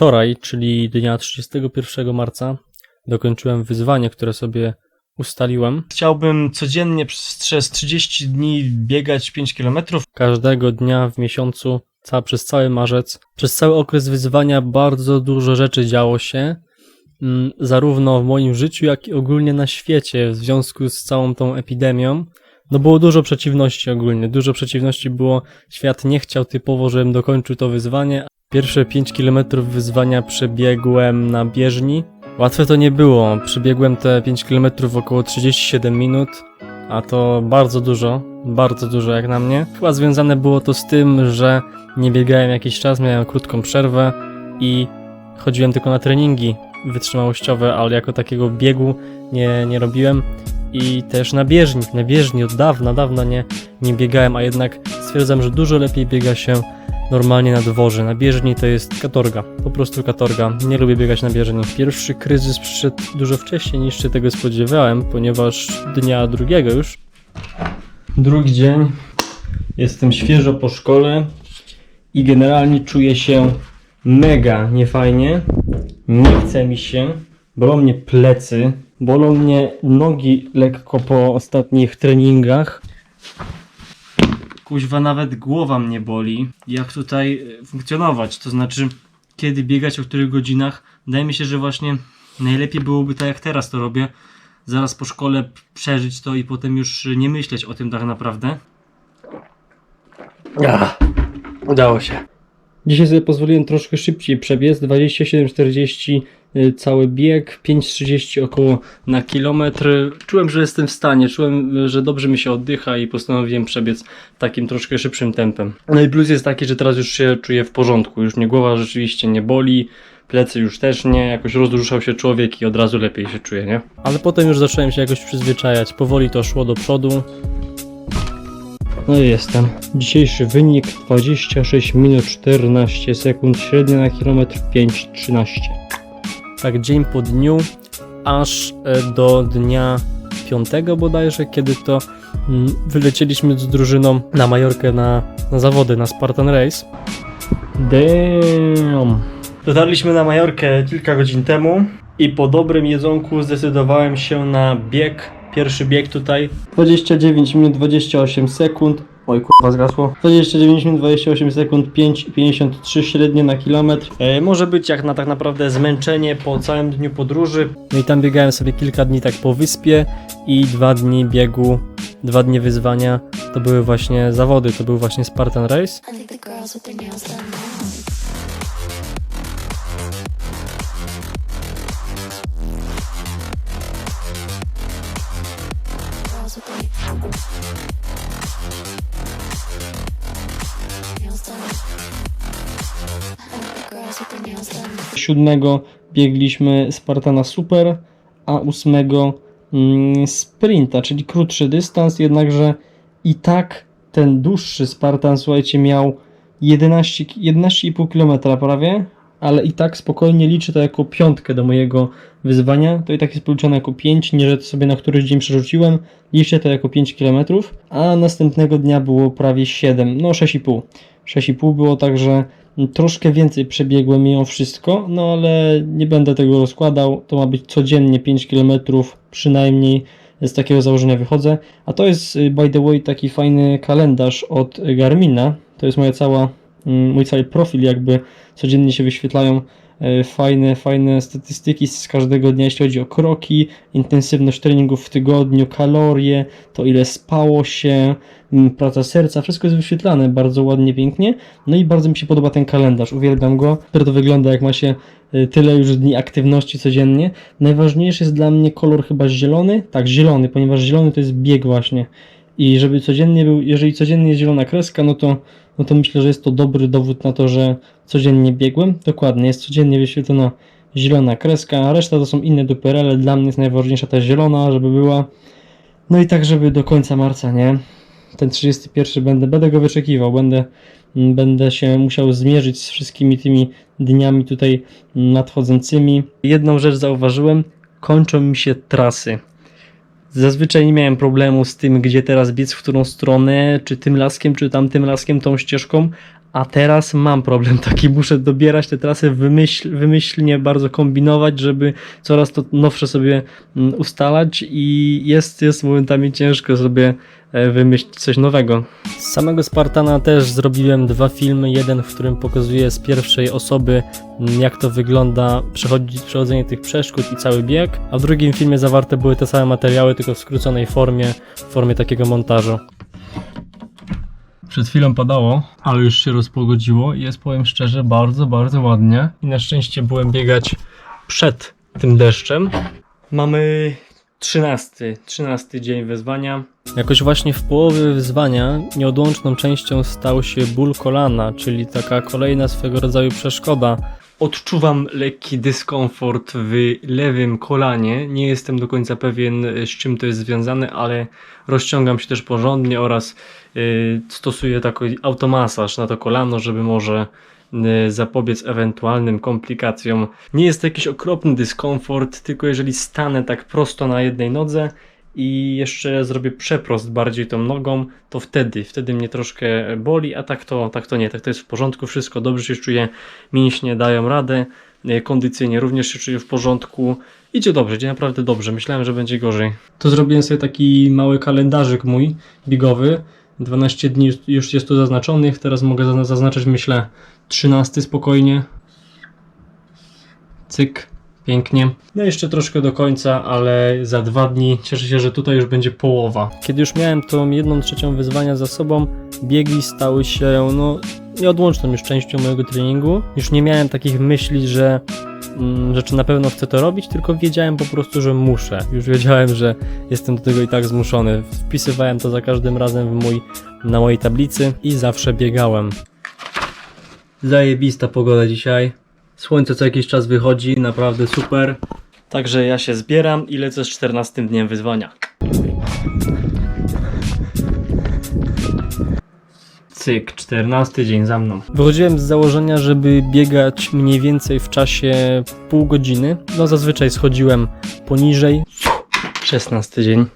Wczoraj, czyli dnia 31 marca, dokończyłem wyzwanie, które sobie ustaliłem. Chciałbym codziennie przez, przez 30 dni biegać 5 km. Każdego dnia w miesiącu, ca, przez cały marzec. Przez cały okres wyzwania bardzo dużo rzeczy działo się, mm, zarówno w moim życiu, jak i ogólnie na świecie w związku z całą tą epidemią. No było dużo przeciwności ogólnie, dużo przeciwności było. Świat nie chciał typowo, żebym dokończył to wyzwanie. Pierwsze 5 km wyzwania przebiegłem na bieżni. Łatwe to nie było. Przebiegłem te 5 km w około 37 minut, a to bardzo dużo, bardzo dużo jak na mnie. Chyba związane było to z tym, że nie biegałem jakiś czas, miałem krótką przerwę i chodziłem tylko na treningi wytrzymałościowe, ale jako takiego biegu nie, nie robiłem. I też na bieżni, na bieżni od dawna, dawna nie, nie biegałem, a jednak stwierdzam, że dużo lepiej biega się normalnie na dworze. Na bieżni to jest katorga, po prostu katorga. Nie lubię biegać na bieżni. Pierwszy kryzys przyszedł dużo wcześniej niż się tego spodziewałem, ponieważ dnia drugiego już. Drugi dzień. Jestem świeżo po szkole i generalnie czuję się mega niefajnie. Nie chce mi się. Bolą mnie plecy, bolą mnie nogi lekko po ostatnich treningach. Kuźwa, nawet głowa mnie boli. Jak tutaj e, funkcjonować? To znaczy, kiedy biegać, o których godzinach? Wydaje mi się, że właśnie najlepiej byłoby tak jak teraz to robię. Zaraz po szkole przeżyć to i potem już nie myśleć o tym tak naprawdę. Ach, udało się. Dzisiaj sobie pozwoliłem troszkę szybciej przebiec, 27,40 y, cały bieg, 5,30 około na kilometr. Czułem, że jestem w stanie, czułem, że dobrze mi się oddycha i postanowiłem przebiec takim troszkę szybszym tempem. No i plus jest taki, że teraz już się czuję w porządku, już mnie głowa rzeczywiście nie boli, plecy już też nie, jakoś rozruszał się człowiek i od razu lepiej się czuję, nie? Ale potem już zacząłem się jakoś przyzwyczajać, powoli to szło do przodu. No i jestem. Dzisiejszy wynik 26 minut 14 sekund, średnia na kilometr 5,13. Tak dzień po dniu, aż e, do dnia 5 bodajże, kiedy to mm, wylecieliśmy z drużyną na Majorkę na, na zawody, na Spartan Race. Damn. Dotarliśmy na Majorkę kilka godzin temu i po dobrym jedzonku zdecydowałem się na bieg. Pierwszy bieg tutaj. 29 minut 28 sekund. Oj kurwa zgasło. 29 minut 28 sekund 5,53 średnie na kilometr. E, może być jak na tak naprawdę zmęczenie po całym dniu podróży. No i tam biegałem sobie kilka dni tak po wyspie i dwa dni biegu, dwa dni wyzwania. To były właśnie zawody, to był właśnie Spartan Race. I think the girls with their nails done Siódmego biegliśmy Spartana Super, a ósmego mm, sprinta, czyli krótszy dystans, jednakże i tak ten dłuższy Spartan, słuchajcie, miał 11, ki- 11,5 km prawie, ale i tak spokojnie liczę to jako piątkę do mojego wyzwania. To i tak jest policzone jako 5, nie że to sobie na któryś dzień przerzuciłem. Liczę to jako 5 km, a następnego dnia było prawie 7, no 6,5. 6,5 było także troszkę więcej przebiegłem mimo wszystko, no ale nie będę tego rozkładał. To ma być codziennie 5 km przynajmniej. Z takiego założenia wychodzę. A to jest y, by the way taki fajny kalendarz od Garmina. To jest moja cała, mm, mój cały profil jakby codziennie się wyświetlają e, fajne, fajne statystyki z każdego dnia, jeśli chodzi o kroki, intensywność treningów w tygodniu, kalorie, to ile spało się, praca serca, wszystko jest wyświetlane bardzo ładnie, pięknie. No i bardzo mi się podoba ten kalendarz, uwielbiam go. Super to wygląda, jak ma się y, tyle już dni aktywności codziennie. Najważniejszy jest dla mnie kolor chyba zielony, tak, zielony, ponieważ zielony to jest bieg właśnie. I żeby codziennie był, jeżeli codziennie jest zielona kreska, no to, no to myślę, że jest to dobry dowód na to, że codziennie biegłem. Dokładnie, jest codziennie wyświetlona zielona kreska, a reszta to są inne duperele. Dla mnie jest najważniejsza ta zielona, żeby była. No i tak, żeby do końca marca, nie? Ten 31 będę, będę go wyczekiwał, będę, mm, będę się musiał zmierzyć z wszystkimi tymi dniami tutaj nadchodzącymi. Jedną rzecz zauważyłem, kończą mi się trasy. Zazwyczaj nie miałem problemu z tym, gdzie teraz biec, w którą stronę, czy tym laskiem, czy tamtym laskiem, tą ścieżką, A teraz mam problem taki, muszę dobierać te trasy wymyśl, wymyślnie bardzo kombinować, żeby coraz to nowsze sobie mm, ustalać i jest, jest momentami ciężko sobie wymyślić coś nowego. Z samego Spartana też zrobiłem dwa filmy, jeden w którym pokazuję z pierwszej osoby jak to wygląda przechodzenie tych przeszkód i cały bieg, a w drugim filmie zawarte były te same materiały, tylko w skróconej formie, w formie takiego montażu. Przed chwilą padało, ale już się rozpogodziło i jest, powiem szczerze, bardzo, bardzo ładnie. I na szczęście byłem biegać przed tym deszczem. Mamy 13, 13 dzień wyzwania. Jakoś właśnie w połowie wyzwania nieodłączną częścią stał się ból kolana, czyli taka kolejna swego rodzaju przeszkoda. Odczuwam lekki dyskomfort w lewym kolanie. Nie jestem do końca pewien z czym to jest związane, ale rozciągam się też porządnie oraz y, stosuję taki automasaż na to kolano, żeby może y, zapobiec ewentualnym komplikacjom. Nie jest to jakiś okropny dyskomfort, tylko jeżeli stanę tak prosto na jednej nodze i jeszcze zrobię przeprost bardziej tą nogą, to wtedy, wtedy mnie troszkę boli, a tak to, tak to nie, tak to jest w porządku, wszystko dobrze się czuję, mięśnie dają radę, y, kondycyjnie również się czuję w porządku, idzie dobrze, idzie naprawdę dobrze, myślałem, że będzie gorzej. To zrobiłem sobie taki mały kalendarzyk mój, bigowy, 12 dni już- jest tu zaznaczonych, teraz mogę zazna- zaznaczyć myślę 13 spokojnie. Cyk, pięknie. No jeszcze troszkę do końca, ale za dwa dni cieszę się, że tutaj już będzie połowa. Kiedy już miałem tą jedną trzecią wyzwania za sobą, biegi stały się no nieodłączną już częścią mojego treningu. Już nie miałem takich myśli, że mm, że czy na pewno chcę to robić, tylko wiedziałem po prostu, że muszę. Już wiedziałem, że jestem do tego i tak zmuszony. Wpisywałem to za każdym razem w mój, na mojej tablicy i zawsze biegałem. Zajebista pogoda dzisiaj. Słońce co jakiś czas wychodzi, naprawdę super. Także ja się zbieram i lecę z 14 dniem wyzwania. Cyk, 14 dzień za mną. Wychodziłem z założenia, żeby biegać mniej więcej w czasie pół godziny. No zazwyczaj schodziłem poniżej. 16 dzień.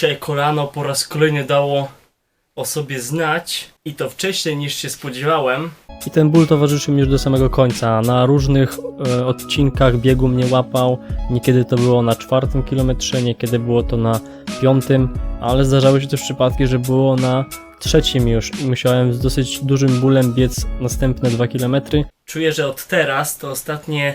Dzisiaj kolano po raz kolejny dało o sobie znać i to wcześniej niż się spodziewałem. I ten ból towarzyszył mi już do samego końca. Na różnych e, odcinkach biegu mnie łapał. Niekiedy to było na czwartym kilometrze, niekiedy było to na piątym, ale zdarzały się też przypadki, że było na trzecim już i musiałem z dosyć dużym bólem biec następne dwa kilometry. Czuję, że od teraz to ostatnie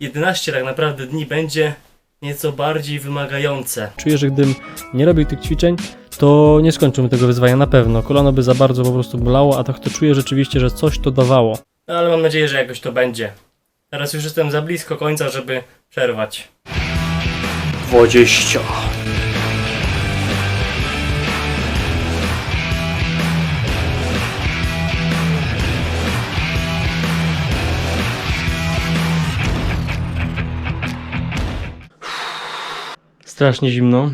11 tak naprawdę dni będzie nieco bardziej wymagające. Czuję, że gdybym nie robił tych ćwiczeń, to nie skończyłbym tego wyzwania na pewno. Kolano by za bardzo po prostu bolało, a tak to czuję rzeczywiście, że coś to dawało. No, ale mam nadzieję, że jakoś to będzie. Teraz już jestem za blisko końca, żeby przerwać. 20. Strasznie zimno.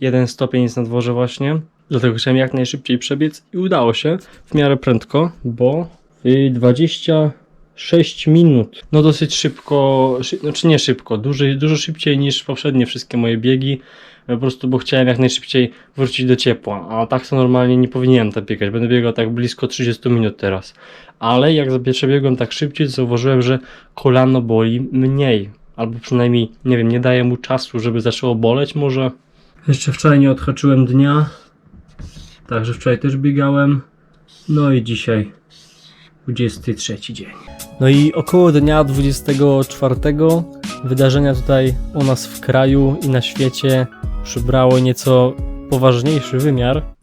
Jeden stopień jest na dworze właśnie. Dlatego chciałem jak najszybciej przebiec i udało się w miarę prędko, bo w 26 minut. No dosyć szybko, szy, znaczy nie szybko, dużo, dużo szybciej niż poprzednie wszystkie moje biegi. Po prostu, bo chciałem jak najszybciej wrócić do ciepła, a tak to normalnie nie powinienem tak biegać. Będę biegał tak blisko 30 minut teraz. Ale jak za pierwsze biegłem tak szybciej, zauważyłem, że kolano boli mniej. Albo przynajmniej, nie wiem, nie daje mu czasu, żeby zaczęło boleć może. Jeszcze wczoraj nie odhaczyłem dnia. Także wczoraj też biegałem. No i dzisiaj 23 dzień. No i około dnia 24 wydarzenia tutaj u nas w kraju i na świecie przybrało nieco poważniejszy wymiar.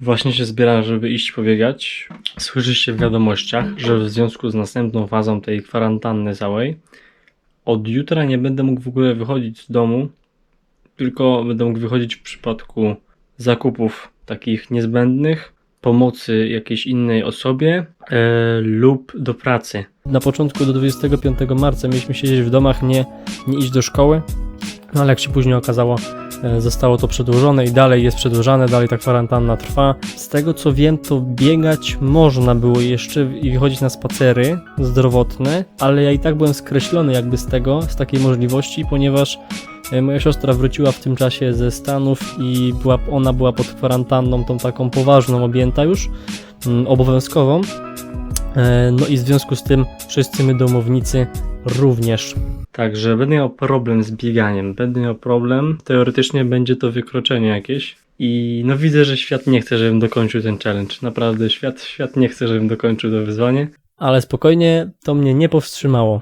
Właśnie się zbieram, żeby iść pobiegać. Słyszycie w wiadomościach, że w związku z następną fazą tej kwarantanny całej od jutra nie będę mógł w ogóle wychodzić z domu, tylko będę mógł wychodzić w przypadku zakupów takich niezbędnych, pomocy jakiejś innej osobie e, lub do pracy. Na początku do 25 marca mieliśmy siedzieć w domach, nie, nie iść do szkoły, no ale jak się później okazało, e, zostało to przedłużone i dalej jest przedłużane, dalej ta kwarantanna trwa. Z tego co wiem, to biegać można było jeszcze i wychodzić na spacery zdrowotne, ale ja i tak byłem skreślony jakby z tego, z takiej możliwości, ponieważ e, moja siostra wróciła w tym czasie ze Stanów i była, ona była pod kwarantanną, tą taką poważną, objęta już, mm, obowiązkową. E, No i w związku z tym wszyscy my domownicy również. Także będę miał problem z bieganiem, będę miał problem, teoretycznie będzie to wykroczenie jakieś. I no widzę, że świat nie chce, żebym dokończył ten challenge. Naprawdę, świat, świat nie chce, żebym dokończył to wyzwanie. Ale spokojnie, to mnie nie powstrzymało.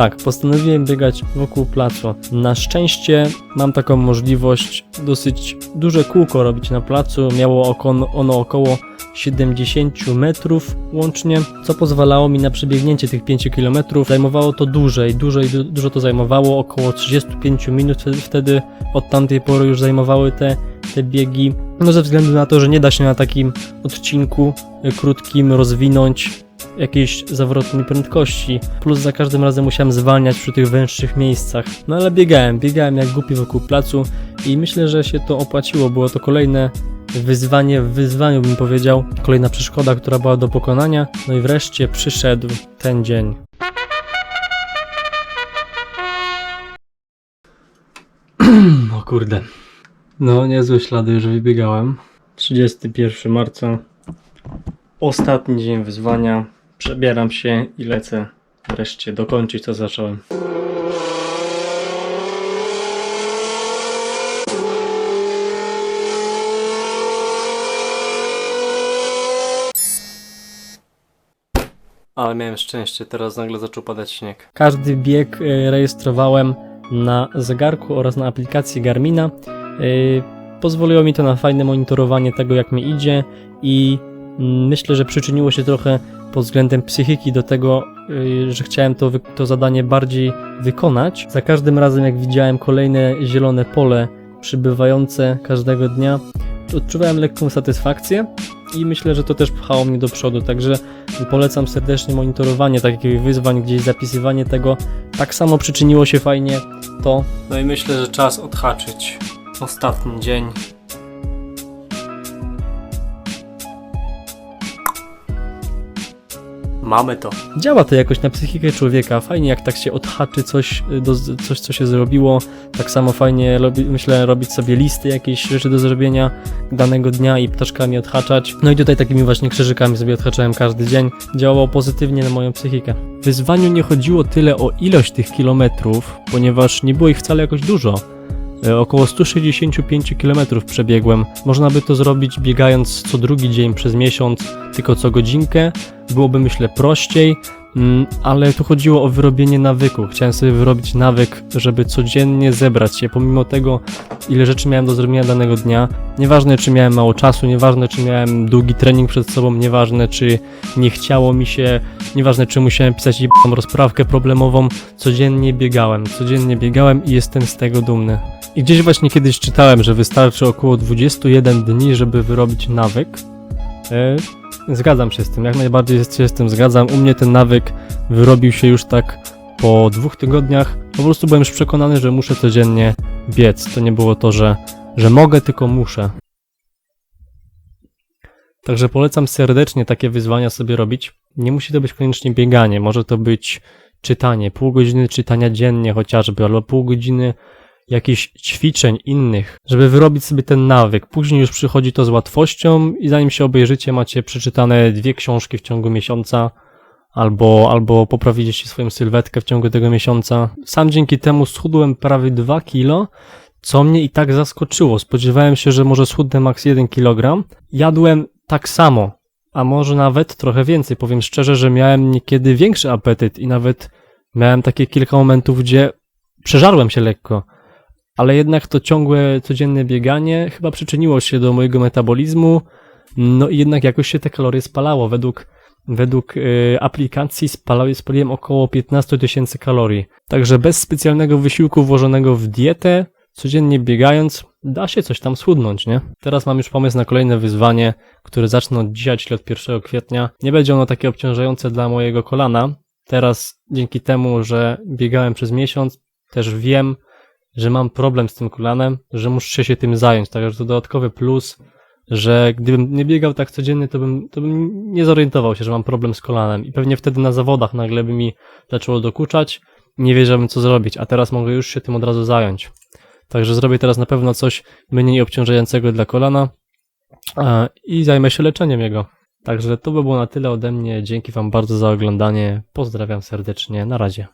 Tak, postanowiłem biegać wokół placu. Na szczęście mam taką możliwość dosyć duże kółko robić na placu. Miało ono około 70 metrów łącznie, co pozwalało mi na przebiegnięcie tych 5 km. Zajmowało to dłużej, dłużej, du- dużo to zajmowało, około 35 minut wtedy- od tamtej pory już zajmowały te, te biegi. No ze względu na to, że nie da się na takim odcinku krótkim rozwinąć jakiejś zawrotnej prędkości, plus za każdym razem musiałem zwalniać przy tych węższych miejscach. No ale biegałem, biegałem jak głupi wokół placu i myślę, że się to opłaciło. Było to kolejne wyzwanie w wyzwaniu, bym powiedział. Kolejna przeszkoda, która była do pokonania. No i wreszcie przyszedł ten dzień. O kurde. No, niezłe ślady już wybiegałem. 31 marca. Ostatni dzień wyzwania. Przebieram się i lecę wreszcie dokończyć co zacząłem. Ale miałem szczęście, teraz nagle zaczął padać śnieg. Każdy bieg e, rejestrowałem na zegarku oraz na aplikacji Garmina. E, Pozwoliło mi to na fajne monitorowanie tego, jak mi idzie i myślę, że przyczyniło się trochę pod względem psychiki do tego, y, że chciałem to, to zadanie bardziej wykonać. Za każdym razem, jak widziałem kolejne zielone pole przybywające każdego dnia, odczuwałem lekką satysfakcję i myślę, że to też pchało mnie do przodu. Także polecam serdecznie monitorowanie takich wyzwań, gdzieś zapisywanie tego. Tak samo przyczyniło się fajnie to. No i myślę, że czas odhaczyć ostatni dzień. Mamy to. Działa to jakoś na psychikę człowieka. Fajnie, jak tak się odhaczy coś, y, do, coś co się zrobiło. Tak samo fajnie, robi, myślę, robić sobie listy jakieś rzeczy do zrobienia danego dnia i ptaszkami odhaczać. No i tutaj takimi właśnie krzyżykami sobie odhaczałem każdy dzień. Działało pozytywnie na moją psychikę. W wyzwaniu nie chodziło tyle o ilość tych kilometrów, ponieważ nie było ich wcale jakoś dużo. E, Około 165 km przebiegłem. Można by to zrobić biegając co drugi dzień przez miesiąc, tylko co godzinkę. Byłoby myślę prościej, mm, ale tu chodziło o wyrobienie nawyku. Chciałem sobie wyrobić nawyk, żeby codziennie zebrać się, pomimo tego, ile rzeczy miałem do zrobienia danego dnia. Nieważne, czy miałem mało czasu, nieważne, czy miałem długi trening przed sobą, nieważne, czy nie chciało mi się, nieważne, czy musiałem pisać rozprawkę problemową. Codziennie biegałem, codziennie biegałem i jestem z tego dumny. I gdzieś właśnie kiedyś czytałem, że wystarczy około 21 dni, żeby wyrobić nawyk. E, zgadzam się z tym, jak najbardziej się z tym zgadzam. U mnie ten nawyk wyrobił się już tak po dwóch tygodniach. Po prostu byłem już przekonany, że muszę codziennie biec. To nie było to, że, że mogę, tylko muszę. Także polecam serdecznie takie wyzwania sobie robić. Nie musi to być koniecznie bieganie, może to być czytanie, pół godziny czytania dziennie chociażby, albo pół godziny jakichś ćwiczeń innych, żeby wyrobić sobie ten nawyk. Później już przychodzi to z łatwością i zanim się obejrzycie, macie przeczytane dwie książki w ciągu miesiąca, albo, albo poprawicie swoją sylwetkę w ciągu tego miesiąca. Sam dzięki temu schudłem prawie 2 kilo, co mnie i tak zaskoczyło. Spodziewałem się, że może schudnę maks 1 kg. Jadłem tak samo, a może nawet trochę więcej. Powiem szczerze, że miałem niekiedy większy apetyt i nawet miałem takie kilka momentów, gdzie przeżarłem się lekko. Ale jednak to ciągłe, codzienne bieganie chyba przyczyniło się do mojego metabolizmu. No i jednak jakoś się te kalorie spalało. Według, według y, aplikacji spalałem, spaliłem około 15 tysięcy kalorii. Także bez specjalnego wysiłku włożonego w dietę, codziennie biegając, da się coś tam schudnąć, nie? Teraz mam już pomysł na kolejne wyzwanie, które zacznę od dzisiaj, czyli od 1 kwietnia. Nie będzie ono takie obciążające dla mojego kolana. Teraz dzięki temu, że biegałem przez miesiąc, też wiem, że mam problem z tym kolanem, że muszę się tym zająć. Także to dodatkowy plus, że gdybym nie biegał tak codziennie, to bym, to bym nie zorientował się, że mam problem z kolanem. I pewnie wtedy na zawodach nagle by mi zaczęło dokuczać, nie wiedziałbym co zrobić, a teraz mogę już się tym od razu zająć. Także zrobię teraz na pewno coś mniej obciążającego dla kolana i zajmę się leczeniem jego. Także to by było na tyle ode mnie. Dzięki Wam bardzo za oglądanie. Pozdrawiam serdecznie. Na razie.